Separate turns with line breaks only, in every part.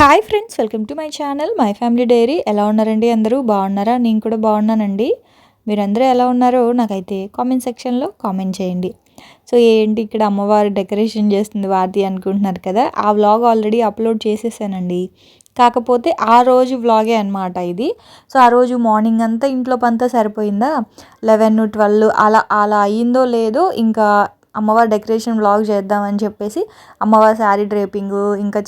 Hi friends welcome to my channel my family diary. ఎలా ఉన్నారండి అందరూ? బాగున్నారా? నేను కూడా బాగున్నానండి. మీరందరూ ఎలా ఉన్నారో నాకైతే కామెంట్ సెక్షన్లో కామెంట్ చేయండి. సో ఏంటి ఇక్కడ అమ్మవారు డెకరేషన్ చేస్తుంది వారిది అనుకుంటున్నారు కదా? ఆ వ్లాగ్ ఆల్రెడీ అప్లోడ్ చేసేసానండి. కాకపోతే ఆ రోజు వ్లాగే అనమాట ఇది. సో ఆ రోజు మార్నింగ్ అంతా ఇంట్లో పంతా సరిపోయిందా? లెవెన్ ట్వెల్వ్ అలా అలా అయిందో లేదో ఇంకా అమ్మవారి డెకరేషన్ వ్లాగ్ చేద్దామని చెప్పేసి అమ్మవారి శారీ డ్రేపింగ్ ఇంకా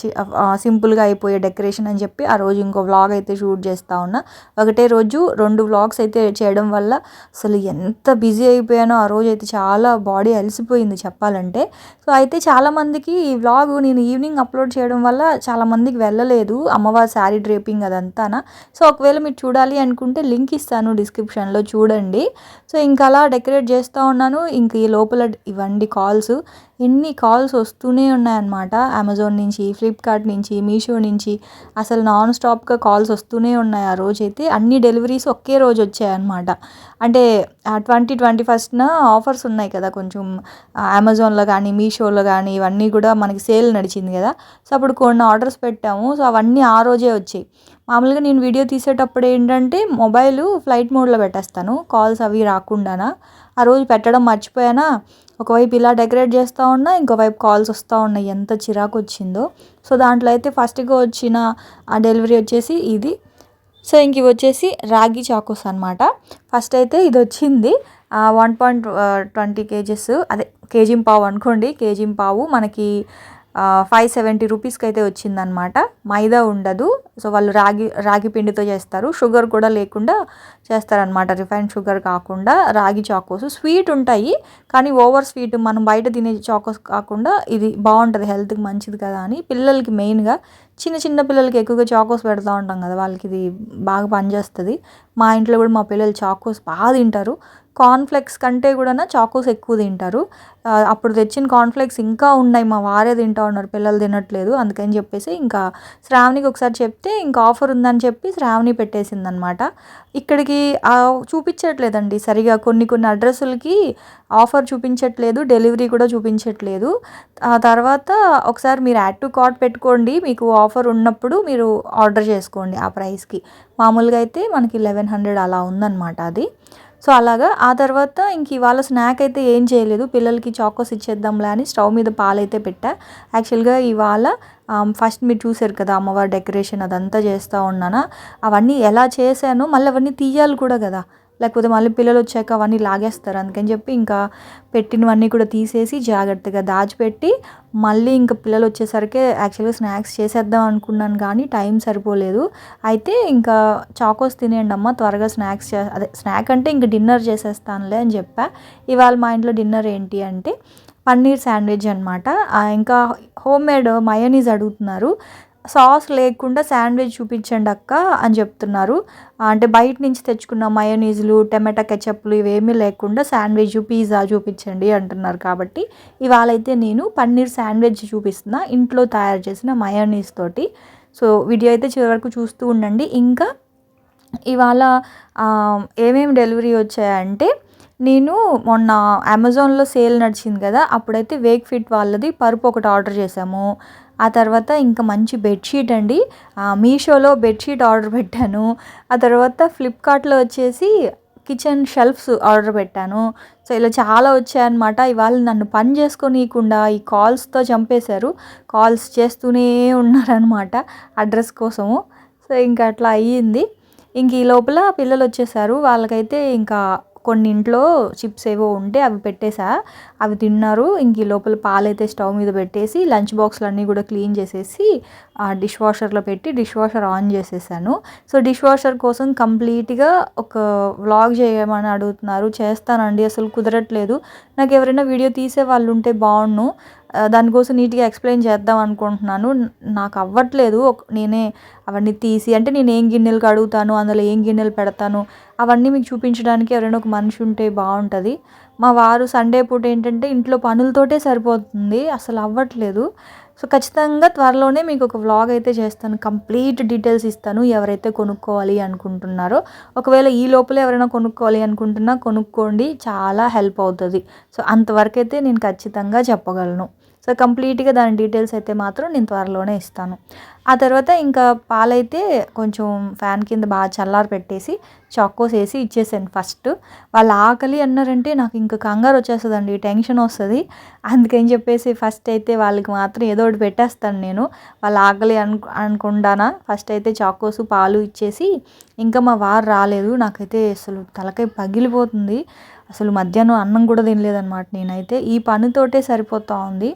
సింపుల్గా అయిపోయే డెకరేషన్ అని చెప్పి ఆ రోజు ఇంకో వ్లాగ్ అయితే షూట్ చేస్తూ ఉన్నా. ఒకటే రోజు రెండు వ్లాగ్స్ అయితే చేయడం వల్ల అసలు ఎంత బిజీ అయిపోయానో ఆ రోజు అయితే చాలా బాడీ అలసిపోయింది చెప్పాలంటే. సో అయితే చాలామందికి ఈ వ్లాగ్ నేను ఈవినింగ్ అప్లోడ్ చేయడం వల్ల చాలామందికి వెళ్ళలేదు అమ్మవారి శారీ డ్రేపింగ్ అదంతానా. సో ఒకవేళ మీరు చూడాలి అనుకుంటే లింక్ ఇస్తాను డిస్క్రిప్షన్లో చూడండి. సో ఇంకా అలా డెకరేట్ చేస్తూ ఉన్నాను. ఇంక ఈ లోపల ఇవన్నీ నుండి కాల్స్. ఎన్ని కాల్స్ వస్తూనే ఉన్నాయన్నమాట. అమెజాన్ నుంచి ఫ్లిప్కార్ట్ నుంచి మీషో నుంచి. అసలు నాన్ స్టాప్గా కాల్స్ వస్తూనే ఉన్నాయి ఆ రోజైతే. అన్ని డెలివరీస్ ఒకే రోజు వచ్చాయన్నమాట. అంటే ట్వంటీ ట్వంటీ ఫస్ట్న ఆఫర్స్ ఉన్నాయి కదా కొంచెం. అమెజాన్లో కానీ మీషోలో కానీ ఇవన్నీ కూడా మనకి సేల్ నడిచింది కదా. సో అప్పుడు కొన్ని ఆర్డర్స్ పెట్టాము. సో అవన్నీ ఆ రోజే వచ్చాయి. మామూలుగా నేను వీడియో తీసేటప్పుడు ఏంటంటే మొబైల్ ఫ్లైట్ మోడ్లో పెట్టేస్తాను. కాల్స్ అవి రాకుండానా. ఆ రోజు పెట్టడం మర్చిపోయానా? ఒకవైపు ఇలా డెకరేట్ చేస్తూ ఉన్నా ఇంకోవైపు కాల్స్ వస్తూ ఉన్నాయి ఎంత చిరాకు వచ్చిందో. సో దాంట్లో అయితే ఫస్ట్గా వచ్చిన ఆ డెలివరీ వచ్చేసి ఇది. సో ఇంక ఇవి వచ్చేసి రాగి చాకోస్ అనమాట ఫస్ట్ అయితే ఇది వచ్చింది. వన్ పాయింట్ ట్వంటీ కేజెస్ అదే కేజీ పావు అనుకోండి కేజీ పావు మనకి ఫైవ్ సెవెంటీ రూపీస్కి అయితే వచ్చిందనమాట మైదా ఉండదు. సో వాళ్ళు రాగి రాగి పిండితో చేస్తారు. షుగర్ కూడా లేకుండా చేస్తారనమాట రిఫైన్డ్ షుగర్ కాకుండా రాగి చాకోస్ స్వీట్ ఉంటాయి. కానీ ఓవర్ స్వీట్ మనం బయట తినే చాకోస్ కాకుండా ఇది బాగుంటుంది. హెల్త్కి మంచిది కదా అని పిల్లలకి మెయిన్గా చిన్న చిన్న పిల్లలకి ఎక్కువగా చాకోస్ పెడతా ఉంటాం కదా. వాళ్ళకి ఇది బాగా పనిచేస్తుంది. మా ఇంట్లో కూడా మా పిల్లలు చాకోస్ బాగా తింటారు. కార్న్ఫ్లెక్స్ కంటే కూడా చాకోస్ ఎక్కువ తింటారు. అప్పుడు తెచ్చిన కార్న్ఫ్లెక్స్ ఇంకా ఉన్నాయి. మా వారే తింటా ఉన్నారు. పిల్లలు తినట్లేదు. అందుకని చెప్పేసి ఇంకా శ్రావణికి ఒకసారి చెప్తే ఇంకా ఆఫర్ ఉందని చెప్పి శ్రావణి పెట్టేసింది అనమాట ఇక్కడికి చూపించట్లేదండి సరిగా. కొన్ని కొన్ని అడ్రస్లకి ఆఫర్ చూపించట్లేదు. డెలివరీ కూడా చూపించట్లేదు. ఆ తర్వాత ఒకసారి మీరు యాడ్ టు కార్ట్ పెట్టుకోండి. మీకు ఆఫర్ ఉన్నప్పుడు మీరు ఆర్డర్ చేసుకోండి ఆ ప్రైస్కి. మామూలుగా అయితే మనకి లెవెన్ హండ్రెడ్ అలా ఉందన్నమాట అది. సో అలాగా ఆ తర్వాత ఇంక ఇవాళ స్నాక్ అయితే ఏం చేయలేదు. పిల్లలకి చాకోస్ ఇచ్చేద్దాంలే అని స్టవ్ మీద పాలైతే పెట్టా. యాక్చువల్గా ఇవాళ ఫస్ట్ మీరు చూసారు కదా అమ్మవారి డెకరేషన్ అదంతా చేస్తూ ఉన్నానా. అవన్నీ ఎలా చేశాను మళ్ళీ అవన్నీ తీయాలి కూడా కదా. లేకపోతే మళ్ళీ పిల్లలు వచ్చాక అవన్నీ లాగేస్తారు. అందుకని చెప్పి ఇంకా పెట్టినవన్నీ కూడా తీసేసి జాగ్రత్తగా దాచిపెట్టి మళ్ళీ ఇంకా పిల్లలు వచ్చేసరికి యాక్చువల్గా స్నాక్స్ చేసేద్దాం అనుకున్నాను కానీ టైం సరిపోలేదు. అయితే ఇంకా చాకోస్ తినేయండి అమ్మ త్వరగా స్నాక్స్ చే అదే స్నాక్ అంటే ఇంకా డిన్నర్ చేసేస్తానులే అని చెప్పా. ఇవాళ మా ఇంట్లో డిన్నర్ ఏంటి అంటే పన్నీర్ శాండ్విచ్ అనమాట ఇంకా హోమ్ మేడ్ మయోనీస్ అడుగుతున్నారు. సాస్ లేకుండా శాండ్విచ్ చూపించండి అక్క అని చెప్తున్నారు. అంటే బయట నుంచి తెచ్చుకున్న మయోనీజులు టమాటా కెచప్లు ఇవేమీ లేకుండా శాండ్విచ్ పిజ్జా చూపించండి అంటున్నారు కాబట్టి ఇవాళ అయితే నేను పన్నీర్ శాండ్విచ్ చూపిస్తున్నా ఇంట్లో తయారు చేసిన మయోనీస్ తోటి. సో వీడియో అయితే చివరి వరకు చూస్తూ ఉండండి. ఇంకా ఇవాళ ఏమేమి డెలివరీ వచ్చాయంటే నేను మొన్న అమెజాన్లో సేల్ నడిచింది కదా అప్పుడైతే వేక్ ఫిట్ వాళ్ళది పరుపు ఒకటి ఆర్డర్ చేసాము ఆ తర్వాత ఇంకా మంచి బెడ్షీట్ అండి. మీషోలో బెడ్షీట్ ఆర్డర్ పెట్టాను. ఆ తర్వాత ఫ్లిప్కార్ట్లో వచ్చేసి కిచెన్ షెల్ఫ్స్ ఆర్డర్ పెట్టాను. సో ఇలా చాలా వచ్చాయన్నమాట. ఇవాళ నన్ను పని చేసుకోనీయకుండా ఈ కాల్స్తో చంపేశారు. కాల్స్ చేస్తూనే ఉన్నారనమాట అడ్రస్ కోసము. సో ఇంకా అట్లా అయ్యింది. ఇంక ఈ లోపల పిల్లలు వచ్చేసారు. వాళ్ళకైతే ఇంకా కొన్నింట్లో చిప్స్ ఏవో ఉంటే అవి పెట్టేసా. అవి తిన్నారు. ఇంక లోపల పాలైతే స్టవ్ మీద పెట్టేసి లంచ్ బాక్స్లు అన్నీ కూడా క్లీన్ చేసేసి డిష్ వాషర్లో పెట్టి డిష్ వాషర్ ఆన్ చేసేసాను. సో డిష్ వాషర్ కోసం కంప్లీట్గా ఒక వ్లాగ్ చేయమని అడుగుతున్నారు. చేస్తానండి అసలు కుదరట్లేదు. నాకు ఎవరైనా వీడియో తీసే వాళ్ళు ఉంటే బాగుండు దానికోసం నీట్గా ఎక్స్ప్లెయిన్ చేద్దాం అనుకుంటున్నాను. నాకు అవ్వట్లేదు. నేనే అవన్నీ తీసి అంటే నేను ఏం గిన్నెలు కడుగుతాను అందులో ఏం గిన్నెలు పెడతాను అవన్నీ మీకు చూపించడానికి ఎవరైనా ఒక మనిషి ఉంటే బాగుంటుంది మా వారు సండే పూట ఏంటంటే ఇంట్లో పనులతోటే సరిపోతుంది. అసలు అవ్వట్లేదు. సో ఖచ్చితంగా త్వరలోనే మీకు ఒక వ్లాగ్ అయితే చేస్తాను. కంప్లీట్ డీటెయిల్స్ ఇస్తాను. ఎవరైతే కొనుక్కోవాలి అనుకుంటున్నారో ఒకవేళ ఈ లోపల ఎవరైనా కొనుక్కోవాలి అనుకుంటున్నా కొనుక్కోండి. చాలా హెల్ప్ అవుతుంది. సో అంతవరకు అయితే నేను ఖచ్చితంగా చెప్పగలను. సో కంప్లీట్గా దాని డీటెయిల్స్ అయితే మాత్రం నేను త్వరలోనే ఇస్తాను. ఆ తర్వాత ఇంకా పాలైతే కొంచెం ఫ్యాన్ కింద బాగా చల్లారి పెట్టేసి చాకోస్ వేసి ఇచ్చేసాను ఫస్ట్. వాళ్ళు ఆకలి అన్నారంటే నాకు ఇంకా కంగారు వచ్చేస్తుందండి టెన్షన్ వస్తుంది. అందుకని చెప్పేసి ఫస్ట్ అయితే వాళ్ళకి మాత్రం ఏదో ఒకటి పెట్టేస్తాను నేను. వాళ్ళు ఆకలి అను అనుకుంటానా ఫస్ట్ అయితే చాకోస్ పాలు ఇచ్చేసి ఇంకా మా వారు రాలేదు. నాకైతే అసలు తలకాయ పగిలిపోతుంది. అసలు మధ్యాహ్నం అన్నం కూడా తినలేదన్నమాట నేనైతే. ఈ పనితోటే సరిపోతూ ఉంది.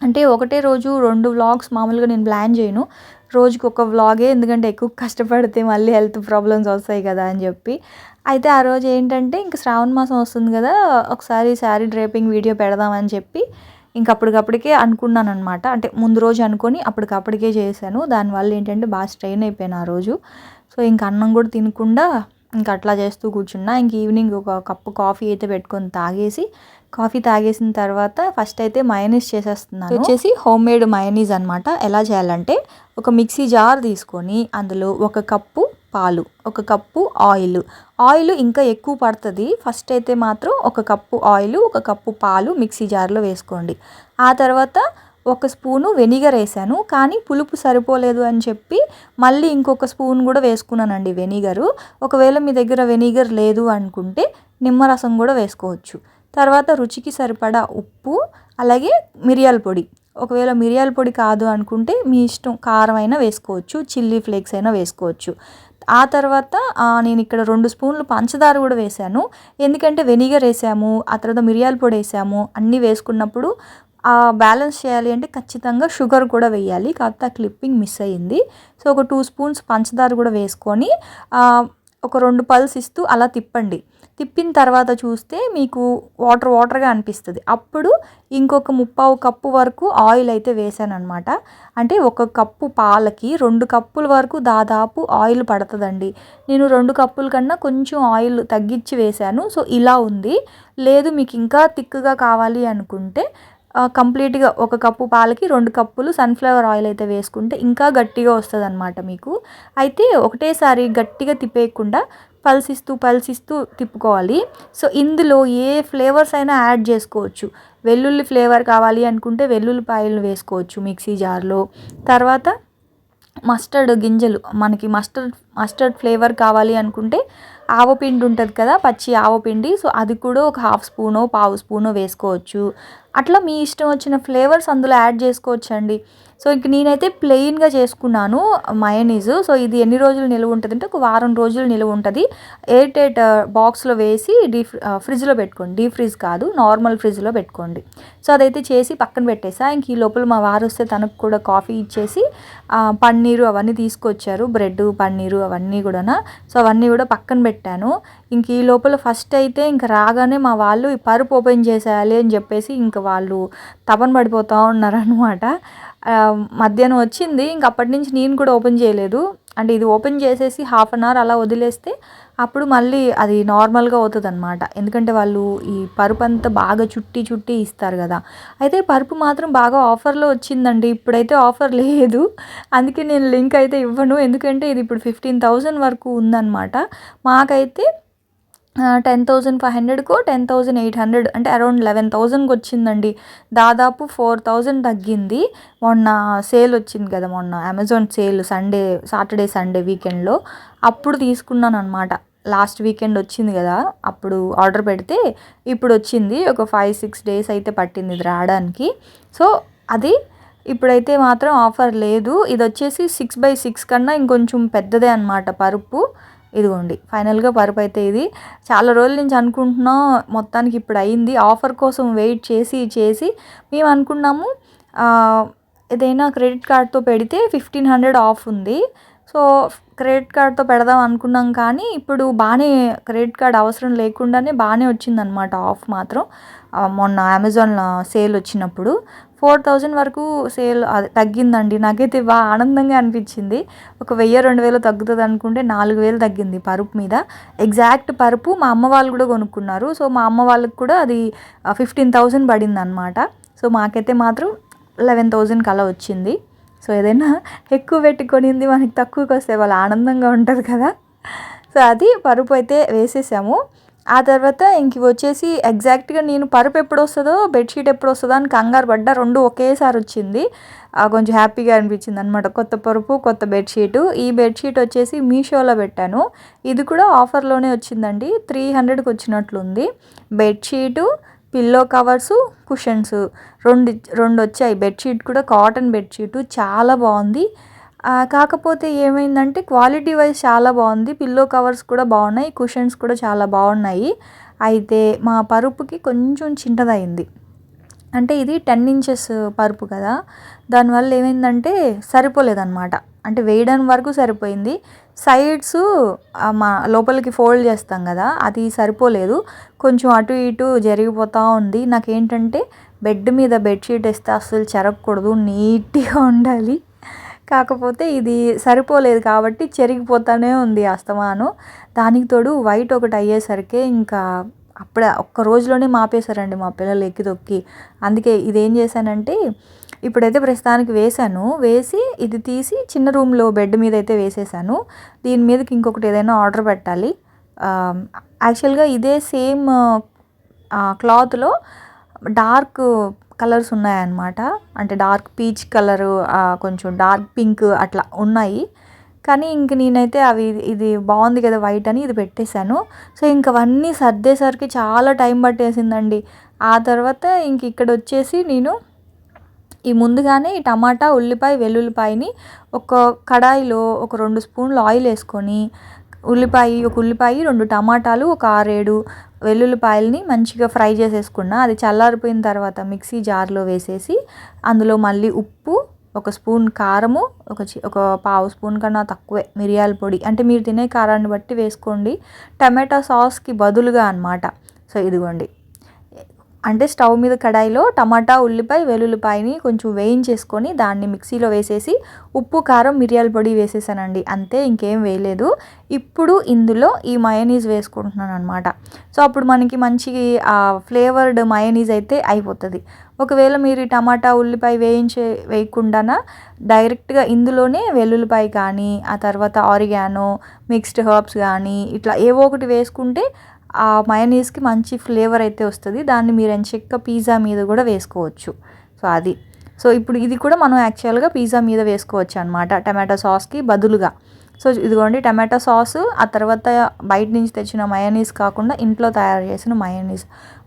అంటే ఒకటే రోజు రెండు వ్లాగ్స్ మామూలుగా నేను ప్లాన్ చేయను. రోజుకి ఒక వ్లాగే ఎందుకంటే ఎక్కువ కష్టపడితే మళ్ళీ హెల్త్ ప్రాబ్లమ్స్ వస్తాయి కదా అని చెప్పి. అయితే ఆ రోజు ఏంటంటే ఇంక శ్రావణ మాసం వస్తుంది కదా ఒకసారి శారీ డ్రేపింగ్ వీడియో పెడదామని చెప్పి ఇంక అప్పటికప్పటికే అనుకున్నాను అనమాట అంటే ముందు రోజు అనుకొని అప్పటికప్పటికే చేశాను. దానివల్ల ఏంటంటే బాగా స్ట్రెయిన్ అయిపోయాను ఆ రోజు. సో ఇంక అన్నం కూడా తినకుండా ఇంక అట్లా చేస్తూ కూర్చున్నా. ఇంక ఈవినింగ్ ఒక కప్పు కాఫీ అయితే పెట్టుకొని తాగేసి కాఫీ తాగేసిన తర్వాత ఫస్ట్ అయితే మయనీస్ చేసేస్తున్నాను. వచ్చేసి హోమ్ మేడ్ మయనీస్ అనమాట ఎలా చేయాలంటే ఒక మిక్సీ జార్ తీసుకొని అందులో ఒక కప్పు పాలు ఒక కప్పు ఆయిల్ ఆయిల్ ఇంకా ఎక్కువ పడుతుంది. ఫస్ట్ అయితే మాత్రం ఒక కప్పు ఆయిల్ ఒక కప్పు పాలు మిక్సీ జార్లో వేసుకోండి. ఆ తర్వాత ఒక స్పూను వెనిగర్ వేసాను. కానీ పులుపు సరిపోలేదు అని చెప్పి మళ్ళీ ఇంకొక స్పూన్ కూడా వేసుకున్నానండి వెనిగరు ఒకవేళ మీ దగ్గర వెనిగర్ లేదు అనుకుంటే నిమ్మరసం కూడా వేసుకోవచ్చు. తర్వాత రుచికి సరిపడా ఉప్పు అలాగే మిరియాల పొడి. ఒకవేళ మిరియాల పొడి కాదు అనుకుంటే మీ ఇష్టం కారం అయినా వేసుకోవచ్చు చిల్లీ ఫ్లేక్స్ అయినా వేసుకోవచ్చు. ఆ తర్వాత నేను ఇక్కడ రెండు స్పూన్లు పంచదార కూడా వేసాను ఎందుకంటే వెనిగర్ వేసాము ఆ తర్వాత మిరియాల పొడి వేసాము అన్నీ వేసుకున్నప్పుడు బ్యాలెన్స్ చేయాలి అంటే ఖచ్చితంగా షుగర్ కూడా వేయాలి. కాకపోతే ఆ క్లిప్పింగ్ మిస్ అయ్యింది. సో ఒక టూ స్పూన్స్ పంచదార కూడా వేసుకొని ఒక రెండు పల్స్ ఇస్తూ అలా తిప్పండి. తిప్పిన తర్వాత చూస్తే మీకు వాటర్ వాటర్గా అనిపిస్తుంది. అప్పుడు ఇంకొక ముప్పావు కప్పు వరకు ఆయిల్ అయితే వేసాను అనమాట అంటే ఒక కప్పు పాలకి రెండు కప్పుల వరకు దాదాపు ఆయిల్ పడుతుందండి. నేను రెండు కప్పుల కన్నా కొంచెం ఆయిల్ తగ్గించి వేశాను సో ఇలా ఉంది. లేదు మీకు ఇంకా తిక్కుగా కావాలి అనుకుంటే కంప్లీట్గా ఒక కప్పు పాలకి రెండు కప్పులు సన్ఫ్లవర్ ఆయిల్ అయితే వేసుకుంటే ఇంకా గట్టిగా వస్తుంది అనమాట మీకు. అయితే ఒకటేసారి గట్టిగా తిప్పేయకుండా పల్సిస్తూ పల్సిస్తూ తిప్పుకోవాలి. సో ఇందులో ఏ ఫ్లేవర్స్ అయినా యాడ్ చేసుకోవచ్చు. వెల్లుల్లి ఫ్లేవర్ కావాలి అనుకుంటే వెల్లుల్లిపాయలు వేసుకోవచ్చు మిక్సీ జార్లో. తర్వాత మస్టర్డ్ గింజలు మనకి మస్టర్డ్ మస్టర్డ్ ఫ్లేవర్ కావాలి అనుకుంటే ఆవపిండి ఉంటుంది కదా పచ్చి ఆవపిండి సో అది కూడా ఒక హాఫ్ స్పూనో పావు స్పూనో వేసుకోవచ్చు. అట్లా మీ ఇష్టం వచ్చిన ఫ్లేవర్స్ అందులో యాడ్ చేసుకోవచ్చండి. సో ఇంక నేనైతే ప్లెయిన్గా చేసుకున్నాను మయనీస్ సో ఇది ఎన్ని రోజులు నిలువ ఉంటుంది అంటే ఒక వారం రోజులు నిలువ ఉంటుంది. ఎయిట్ ఎయిట్ బాక్స్లో వేసి డీ uh, ఫ్రిడ్జ్లో పెట్టుకోండి. డీ ఫ్రిడ్జ్ కాదు నార్మల్ ఫ్రిడ్జ్లో పెట్టుకోండి. సో అదైతే చేసి పక్కన పెట్టేసా. ఇంక ఈ లోపల మా వారు వస్తే తనకు కూడా కాఫీ ఇచ్చేసి పన్నీరు అవన్నీ తీసుకొచ్చారు. బ్రెడ్ పన్నీరు అవన్నీ కూడా సో అవన్నీ కూడా పక్కన పెట్టాను. ఇంక ఈ లోపల ఫస్ట్ అయితే ఇంక రాగానే మా వాళ్ళు ఈ పరుపు ఓపెన్ చేసేయాలి అని చెప్పేసి ఇంక వాళ్ళు తపన పడిపోతూ ఉన్నారనమాట మధ్యాహ్నం వచ్చింది. ఇంక అప్పటి నుంచి నేను కూడా ఓపెన్ చేయలేదు. అంటే ఇది ఓపెన్ చేసేసి హాఫ్ అన్ అవర్ అలా వదిలేస్తే అప్పుడు మళ్ళీ అది నార్మల్గా అవుతుంది అనమాట ఎందుకంటే వాళ్ళు ఈ పరుపు అంతా బాగా చుట్టి చుట్టి ఇస్తారు కదా. అయితే పరుపు మాత్రం బాగా ఆఫర్లో వచ్చిందండి. ఇప్పుడైతే ఆఫర్ లేదు. అందుకే నేను లింక్ అయితే ఇవ్వను. ఎందుకంటే ఇది ఇప్పుడు ఫిఫ్టీన్ థౌజండ్ వరకు ఉందన్నమాట. మాకైతే టెన్ థౌజండ్ ఫైవ్ హండ్రెడ్కో టెన్ థౌజండ్ ఎయిట్ హండ్రెడ్ అంటే అరౌండ్ లెవెన్ థౌజండ్కి వచ్చిందండి దాదాపు ఫోర్ థౌజండ్ తగ్గింది. మొన్న సేల్ వచ్చింది కదా మొన్న Amazon sale Sunday Saturday Sunday వీకెండ్లో అప్పుడు తీసుకున్నాను అనమాట లాస్ట్ వీకెండ్ వచ్చింది కదా అప్పుడు ఆర్డర్ పెడితే ఇప్పుడు వచ్చింది. ఒక ఫైవ్ సిక్స్ డేస్ అయితే పట్టింది ఇది రావడానికి. సో అది ఇప్పుడైతే మాత్రం ఆఫర్ లేదు. ఇది వచ్చేసి సిక్స్ బై సిక్స్ కన్నా ఇంకొంచెం పెద్దదే అనమాట పరుపు. ఇదిగోండి ఫైనల్గా పరుపు అయితే ఇది. చాలా రోజుల నుంచి అనుకుంటున్నాం మొత్తానికి ఇప్పుడు అయింది. ఆఫర్ కోసం వెయిట్ చేసి చేసి మేము అనుకున్నాము ఏదైనా క్రెడిట్ కార్డ్తో పెడితే ఫిఫ్టీన్ హండ్రెడ్ ఆఫ్ ఉంది. సో క్రెడిట్ కార్డ్తో పెడదాం అనుకున్నాం కానీ ఇప్పుడు బాగానే క్రెడిట్ కార్డ్ అవసరం లేకుండానే బాగానే వచ్చిందనమాట ఆఫ్ మాత్రం. మొన్న అమెజాన్ సేల్ వచ్చినప్పుడు. ఫోర్ థౌజండ్ వరకు సేల్ అది తగ్గిందండి. నాకైతే బాగా ఆనందంగా అనిపించింది. ఒక వెయ్యి రెండు వేలు తగ్గుతుంది అనుకుంటే నాలుగు వేలు తగ్గింది పరుపు మీద. ఎగ్జాక్ట్ పరుపు మా అమ్మ వాళ్ళు కూడా కొనుక్కున్నారు. సో మా అమ్మ వాళ్ళకి కూడా అది ఫిఫ్టీన్ థౌజండ్ పడింది అనమాట సో మాకైతే మాత్రం లెవెన్ థౌజండ్కి అలా వచ్చింది. సో ఏదైనా ఎక్కువ పెట్టి కొనింది మనకి తక్కువకి వస్తే వాళ్ళు ఆనందంగా ఉంటుంది కదా. సో అది పరుపు అయితే వేసేసాము. ఆ తర్వాత ఇంక వచ్చేసి ఎగ్జాక్ట్గా నేను పరుపు ఎప్పుడు వస్తుందో బెడ్షీట్ ఎప్పుడు వస్తుందో అని కంగారు పడ్డా రెండు ఒకేసారి వచ్చింది. ఆ, కొంచెం హ్యాపీగా అనిపించింది అనమాట కొత్త పరుపు కొత్త బెడ్షీటు. ఈ బెడ్షీట్ వచ్చేసి మీషోలో పెట్టాను. ఇది కూడా ఆఫర్లోనే వచ్చిందండి. త్రీ హండ్రెడ్కి వచ్చినట్లుంది. Bedsheet pillow covers cushions. రెండు రెండు వచ్చాయి బెడ్షీట్ కూడా కాటన్ బెడ్షీటు. చాలా బాగుంది. కాకపోతే ఏమైందంటే క్వాలిటీ వైజ్ చాలా బాగుంది. పిల్లో కవర్స్ కూడా బాగున్నాయి. కుషన్స్ కూడా చాలా బాగున్నాయి. అయితే మా పరుపుకి కొంచెం చిన్నదైంది అంటే ఇది టెన్ ఇంచెస్ పరుపు కదా. దానివల్ల ఏమైందంటే సరిపోలేదన్నమాట. అంటే వేయడం వరకు సరిపోయింది. సైడ్స్ మా లోపలికి ఫోల్డ్ చేస్తాం కదా అది సరిపోలేదు. కొంచెం అటు ఇటు జరిగిపోతూ ఉంది. నాకేంటంటే బెడ్ మీద బెడ్షీట్ వేస్తే అస్సలు చెరగకూడదు నీట్గా ఉండాలి. కాకపోతే ఇది సరిపోలేదు కాబట్టి చెరిగిపోతానే ఉంది అస్తమాను. దానికి తోడు వైట్ ఒకటి అయ్యేసరికి ఇంకా అప్పుడే ఒక్క రోజులోనే మాపేశారండి మా పిల్లలు ఎక్కి తొక్కి. అందుకే ఇదేం చేశానంటే ఇప్పుడైతే ప్రస్తుతానికి వేసాను వేసి ఇది తీసి చిన్న రూమ్లో బెడ్ మీద అయితే వేసేసాను. దీని మీదకి ఇంకొకటి ఏదైనా ఆర్డర్ పెట్టాలి. యాక్చువల్గా ఇదే సేమ్ క్లాత్లో డార్క్ కలర్స్ ఉన్నాయన్నమాట. అంటే డార్క్ పీచ్ కలరు కొంచెం డార్క్ పింక్ అట్లా ఉన్నాయి. కానీ ఇంక నేనైతే అవి ఇది బాగుంది కదా వైట్ అని ఇది పెట్టేశాను. సో ఇంక అవన్నీ సర్దేసరికి చాలా టైం పట్టేసిందండి. ఆ తర్వాత ఇంక ఇక్కడ వచ్చేసి నేను ఈ ముందుగానే ఈ టమాటా ఉల్లిపాయ వెల్లుల్లిపాయని ఒక కడాయిలో ఒక రెండు స్పూన్లు ఆయిల్ వేసుకొని ఉల్లిపాయ ఒక ఉల్లిపాయ రెండు టమాటాలు ఒక ఆరేడు వెల్లుల్లిపాయలని మంచిగా ఫ్రై చేసేసుకున్నా అది చల్లారిపోయిన తర్వాత మిక్సీ జార్లో వేసేసి అందులో మళ్ళీ ఉప్పు ఒక స్పూన్ కారము ఒక చి ఒక పావు స్పూన్ కన్నా తక్కువే మిరియాల పొడి. అంటే మీరు తినే కారాన్ని బట్టి వేసుకోండి. టమాటా సాస్కి బదులుగా అనమాట సో ఇదిగోండి. అంటే స్టవ్ మీద కడాయిలో టమాటా ఉల్లిపాయ వెల్లుల్లిపాయని కొంచెం వేయించేసుకొని దాన్ని మిక్సీలో వేసేసి ఉప్పు కారం మిరియాల పొడి వేసేసానండి. అంతే ఇంకేం వేయలేదు. ఇప్పుడు ఇందులో ఈ మయనీస్ వేసుకుంటున్నాను అనమాట సో అప్పుడు మనకి మంచి ఫ్లేవర్డ్ మయనీస్ అయితే అయిపోతుంది. ఒకవేళ మీరు ఈ టమాటా ఉల్లిపాయ వేయించే వేయకుండానా డైరెక్ట్గా ఇందులోనే వెల్లుల్లిపాయ కానీ ఆ తర్వాత ఆరిగానో మిక్స్డ్ హర్బ్స్ కానీ ఇట్లా ఏవో ఒకటి వేసుకుంటే ఆ మయనీస్కి మంచి ఫ్లేవర్ అయితే వస్తుంది. దాన్ని మీరు ఎంచక్క పిజ్జా మీద కూడా వేసుకోవచ్చు. సో అది. సో ఇప్పుడు ఇది కూడా మనం యాక్చువల్గా పిజ్జా మీద వేసుకోవచ్చు అనమాట టమాటో సాస్కి బదులుగా. సో ఇదిగోండి టమాటో సాస్ ఆ తర్వాత బయట నుంచి తెచ్చిన మయనీస్ కాకుండా ఇంట్లో తయారు చేసిన మయోనీస్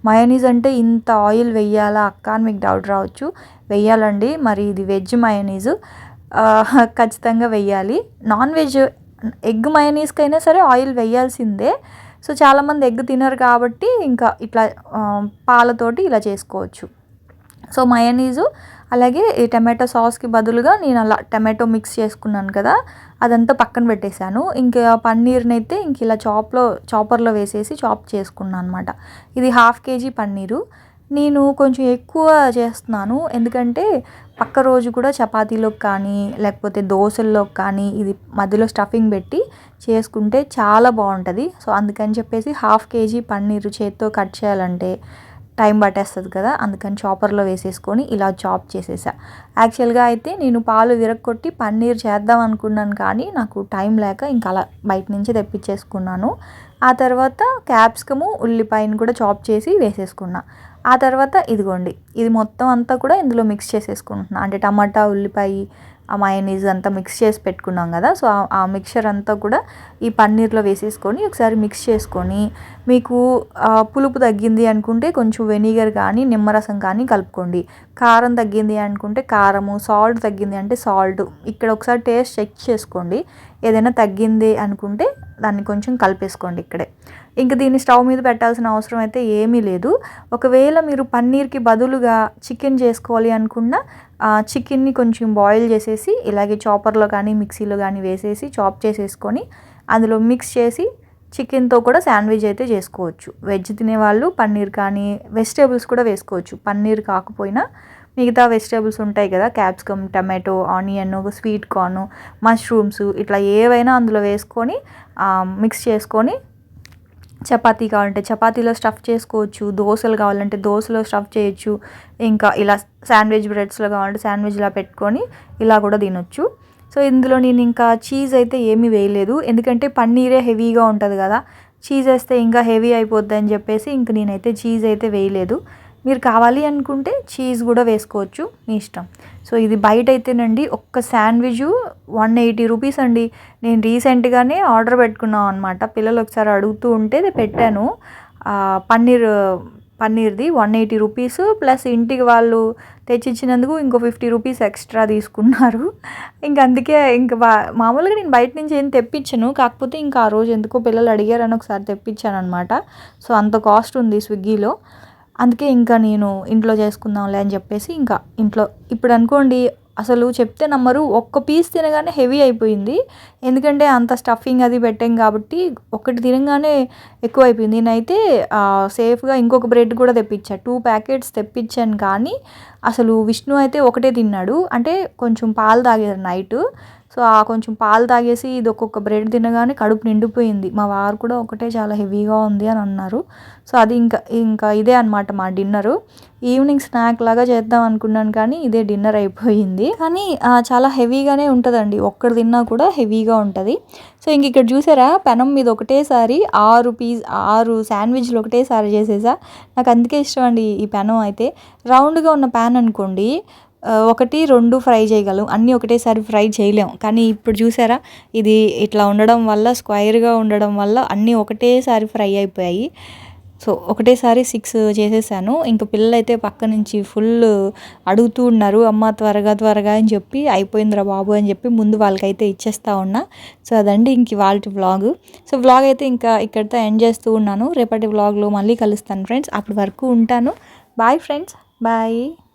మయోనీస్ అంటే ఇంత ఆయిల్ వెయ్యాలా అక్క అని మీకు డౌట్ రావచ్చు. వెయ్యాలండి. మరి ఇది వెజ్ మయోనీస్ ఖచ్చితంగా వెయ్యాలి. నాన్ వెజ్ ఎగ్ మయనీస్కైనా సరే ఆయిల్ వెయ్యాల్సిందే. సో చాలామంది ఎగ్ తినరు కాబట్టి ఇంకా ఇట్లా పాలతోటి ఇలా చేసుకోవచ్చు. సో మయనీజు అలాగే ఈ టమాటో సాస్కి బదులుగా నేను అలా టమాటో మిక్స్ చేసుకున్నాను కదా అదంతా పక్కన పెట్టేశాను. ఇంకా పన్నీర్ని అయితే ఇంక ఇలా చాప్లో చాపర్లో వేసేసి చాప్ చేసుకున్నాను అనమాట ఇది హాఫ్ కేజీ పన్నీరు. నేను కొంచెం ఎక్కువ చేస్తున్నాను. ఎందుకంటే పక్క రోజు కూడా చపాతీలోకి కానీ లేకపోతే దోశల్లోకి కానీ ఇది మధ్యలో స్టఫింగ్ పెట్టి చేసుకుంటే చాలా బాగుంటుంది. సో అందుకని చెప్పేసి హాఫ్ కేజీ పన్నీరు చేత్తో కట్ చేయాలంటే టైం పట్టేస్తుంది కదా. అందుకని చాపర్లో వేసేసుకొని ఇలా చాప్ చేసేసా. యాక్చువల్గా అయితే నేను పాలు విరగొట్టి పన్నీర్ చేద్దాం అనుకున్నాను కానీ నాకు టైం లేక ఇంకా అలా బయట నుంచి తెప్పించేసుకున్నాను. ఆ తర్వాత క్యాప్సికము ఉల్లిపాయను కూడా చాప్ చేసి వేసేసుకున్నా. ఆ తర్వాత ఇదిగోండి ఇది మొత్తం అంతా కూడా ఇందులో మిక్స్ చేసేసుకుంటున్నా. అంటే టమాటా ఉల్లిపాయ ఆ మయనీస్ అంతా మిక్స్ చేసి పెట్టుకున్నాం కదా సో ఆ- మిక్చర్ అంతా కూడా ఈ పన్నీర్లో వేసేసుకొని ఒకసారి మిక్స్ చేసుకొని మీకు పులుపు తగ్గింది అనుకుంటే కొంచెం వెనిగర్ కానీ నిమ్మరసం కానీ కలుపుకోండి. కారం తగ్గింది అనుకుంటే కారము సాల్ట్ తగ్గింది అంటే సాల్ట్. ఇక్కడ ఒకసారి టేస్ట్ చెక్ చేసుకోండి. ఏదైనా తగ్గింది అనుకుంటే దాన్ని కొంచెం కలిపేసుకోండి ఇక్కడే. ఇంక దీన్ని స్టవ్ మీద పెట్టాల్సిన అవసరం అయితే ఏమీ లేదు. ఒకవేళ మీరు పన్నీర్కి బదులుగా చికెన్ చేసుకోవాలి అనుకున్నా చికెన్ని కొంచెం బాయిల్ చేసేసి ఇలాగే చాపర్లో కానీ మిక్సీలో కానీ వేసేసి చాప్ చేసేసుకొని అందులో మిక్స్ చేసి చికెన్తో కూడా శాండ్విచ్ అయితే చేసుకోవచ్చు. వెజ్ తినేవాళ్ళు పన్నీర్ కానీ వెజిటేబుల్స్ కూడా వేసుకోవచ్చు. పన్నీర్ కాకపోయినా మిగతా వెజిటేబుల్స్ ఉంటాయి కదా capsicum tomato onion sweet corn mushrooms ఇట్లా ఏవైనా అందులో వేసుకొని మిక్స్ చేసుకొని చపాతీ కావాలంటే చపాతీలో స్టఫ్ చేసుకోవచ్చు దోశలు కావాలంటే దోశలో స్టఫ్ చేయొచ్చు ఇంకా ఇలా శాండ్విచ్ బ్రెడ్స్లో కావాలంటే శాండ్విచ్లా పెట్టుకొని ఇలా కూడా తినొచ్చు. సో ఇందులో నేను ఇంకా చీజ్ అయితే ఏమీ వేయలేదు. ఎందుకంటే పన్నీరే హెవీగా ఉంటుంది కదా చీజ్ వేస్తే ఇంకా హెవీ అయిపోద్ది అని చెప్పేసి ఇంక నేనైతే చీజ్ అయితే వేయలేదు. మీరు కావాలి అనుకుంటే చీజ్ కూడా వేసుకోవచ్చు మీ ఇష్టం. సో ఇది బయట అయితేనండి ఒక్క శాండ్విచ్ వన్ ఎయిటీ రూపీస్ అండి. నేను రీసెంట్గానే ఆర్డర్ పెట్టుకున్నాం అనమాట పిల్లలు ఒకసారి అడుగుతూ ఉంటే అది పెట్టాను. పన్నీర్ పన్నీర్ది వన్ ఎయిటీ రూపీస్ ప్లస్ ఇంటికి వాళ్ళు తెచ్చిచ్చినందుకు ఇంకో ఫిఫ్టీ రూపీస్ ఎక్స్ట్రా తీసుకున్నారు. ఇంక అందుకే ఇంక మామూలుగా నేను బయట నుంచి ఏం తెప్పించను. కాకపోతే ఇంకా ఆ రోజు ఎందుకో పిల్లలు అడిగారని ఒకసారి తెప్పించాను అనమాట సో అంత కాస్ట్ ఉంది స్విగ్గీలో. అందుకే ఇంకా నేను ఇంట్లో చేసుకుందాంలే అని చెప్పేసి ఇంకా ఇంట్లో ఇప్పుడు అనుకోండి అసలు చెప్తే నమ్మరు ఒక్క పీస్ తినగానే హెవీ అయిపోయింది. ఎందుకంటే అంత స్టఫింగ్ అది పెట్టాం కాబట్టి ఒకటి తినగానే ఎక్కువ అయిపోయింది. నేనైతే సేఫ్గా ఇంకొక బ్రెడ్ కూడా తెప్పించా. టూ ప్యాకెట్స్ తెప్పించాను కానీ అసలు విష్ణు అయితే ఒకటే తిన్నాడు. అంటే కొంచెం పాలు తాగేది నైట్ సో ఆ కొంచెం పాలు తాగేసి ఇది ఒక్కొక్క బ్రెడ్ తినగానే కడుపు నిండిపోయింది. మా వారు కూడా ఒకటే చాలా హెవీగా ఉంది అని అన్నారు. సో అది ఇంకా ఇంకా ఇదే అనమాట మా డిన్నరు. ఈవినింగ్ స్నాక్ లాగా చేద్దాం అనుకున్నాను కానీ ఇదే డిన్నర్ అయిపోయింది. కానీ చాలా హెవీగానే ఉంటుందండి. ఒక్కడు తిన్నా కూడా హెవీగా ఉంటుంది. సో ఇంక ఇక్కడ చూసారా పెనం మీద ఒకటేసారి ఆరు పీస్ ఆరు శాండ్విచ్లు ఒకటేసారి చేసేసా. నాకు అందుకే ఇష్టం అండి ఈ పెనం అయితే. రౌండ్గా ఉన్న ప్యాన్ అనుకోండి ఒకటి రెండు ఫ్రై చేయగలం. అన్నీ ఒకటేసారి ఫ్రై చేయలేం. కానీ ఇప్పుడు చూసారా? ఇది ఇట్లా ఉండడం వల్ల స్క్వైర్గా ఉండడం వల్ల అన్నీ ఒకటేసారి ఫ్రై అయిపోయాయి. సో ఒకటేసారి సిక్స్ చేసేసాను. ఇంక పిల్లలు అయితే పక్క నుంచి ఫుల్ అడుగుతూ ఉన్నారు. అమ్మ త్వరగా త్వరగా అని చెప్పి అయిపోయిందిరా బాబు అని చెప్పి ముందు వాళ్ళకైతే ఇచ్చేస్తా ఉన్నా. సో అదండి ఇంక వాళ్ళ వ్లాగ్. సో వ్లాగ్ అయితే ఇంకా ఇక్కడితో ఎండ్ చేస్తూ ఉన్నాను. రేపటి వ్లాగ్లో మళ్ళీ కలుస్తాను ఫ్రెండ్స్. అప్పటి వరకు ఉంటాను. Bye friends. బాయ్.